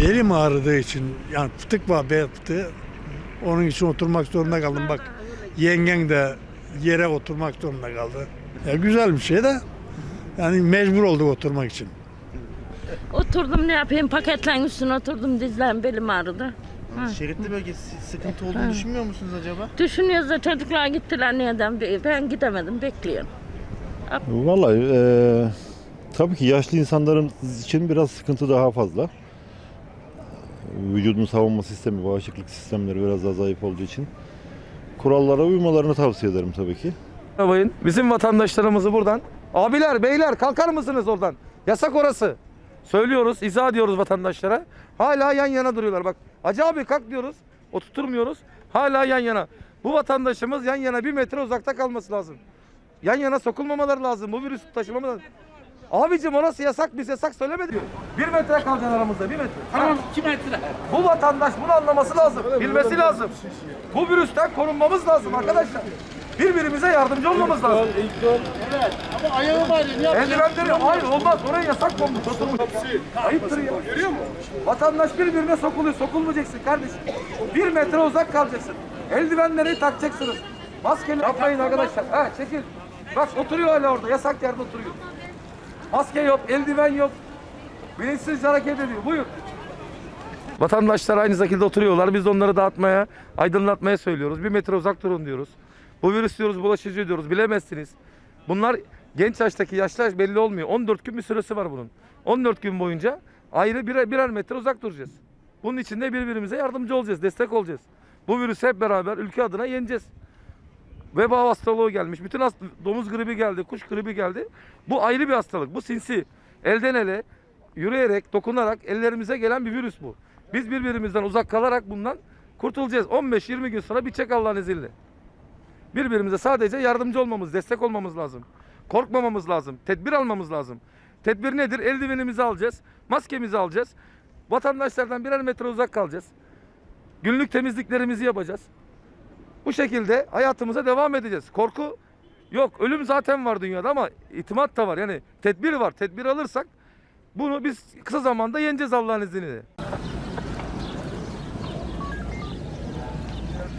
Belim ağrıdığı için yani fıtık var bel fıtığı. Onun için oturmak zorunda kaldım. Bak yengen de yere oturmak zorunda kaldı. Ya güzel bir şey de yani mecbur olduk oturmak için. Oturdum ne yapayım paketlerin üstüne oturdum dizlerim belim ağrıdı. Ha. Şeritli bölge sıkıntı olduğunu düşünmüyor musunuz acaba? Düşünüyoruz da çocuklar gittiler neden ben gidemedim bekliyorum. Vallahi eee, tabii ki yaşlı insanların için biraz sıkıntı daha fazla. Vücudun savunma sistemi, bağışıklık sistemleri biraz daha zayıf olduğu için kurallara uymalarını tavsiye ederim tabii ki. Arabayın bizim vatandaşlarımızı buradan abiler beyler kalkar mısınız oradan? Yasak orası. Söylüyoruz, izah ediyoruz vatandaşlara. Hala yan yana duruyorlar. Bak Hacı abi kalk diyoruz. Oturtmuyoruz. Hala yan yana. Bu vatandaşımız yan yana bir metre uzakta kalması lazım. Yan yana sokulmamaları lazım. Bu virüs taşımamaları lazım. Abicim orası yasak biz yasak söylemedik. Bir metre kalacaksın aramızda bir metre. Tamam iki metre. Bu vatandaş bunu anlaması lazım. Bilmesi lazım. Bu virüsten korunmamız lazım arkadaşlar. Birbirimize yardımcı olmamız lazım. Ama ayağım ağrıyor. Ya. Eldivenleri hayır olmaz oraya yasak konmuş. Oturmuş. Ayıptır ya. Görüyor musun? Vatandaş birbirine sokuluyor. Sokulmayacaksın kardeşim. Bir metre uzak kalacaksın. Eldivenleri takacaksınız. Maskeli yapmayın arkadaşlar. Ha çekil. Bak oturuyor hala orada. Yasak yerde oturuyor. Maske yok, eldiven yok. Bilinçsizce hareket ediyor. Buyur. Vatandaşlar aynı şekilde oturuyorlar. Biz de onları dağıtmaya, aydınlatmaya söylüyoruz. Bir metre uzak durun diyoruz. Bu virüs diyoruz bulaşıcı diyoruz. Bilemezsiniz. Bunlar genç yaştaki yaşlar belli olmuyor. 14 gün bir süresi var bunun. 14 gün boyunca ayrı birer, birer metre uzak duracağız. Bunun için de birbirimize yardımcı olacağız, destek olacağız. Bu virüsü hep beraber ülke adına yeneceğiz. Veba hastalığı gelmiş. Bütün hast- domuz gribi geldi, kuş gribi geldi. Bu ayrı bir hastalık. Bu sinsi. Elden ele, yürüyerek, dokunarak ellerimize gelen bir virüs bu. Biz birbirimizden uzak kalarak bundan kurtulacağız. 15-20 gün sonra bitecek Allah'ın izniyle. Birbirimize sadece yardımcı olmamız, destek olmamız lazım. Korkmamamız lazım. Tedbir almamız lazım. Tedbir nedir? Eldivenimizi alacağız. Maskemizi alacağız. Vatandaşlardan birer metre uzak kalacağız. Günlük temizliklerimizi yapacağız. Bu şekilde hayatımıza devam edeceğiz. Korku yok. Ölüm zaten var dünyada ama itimat da var. Yani tedbir var. Tedbir alırsak bunu biz kısa zamanda yeneceğiz Allah'ın izniyle.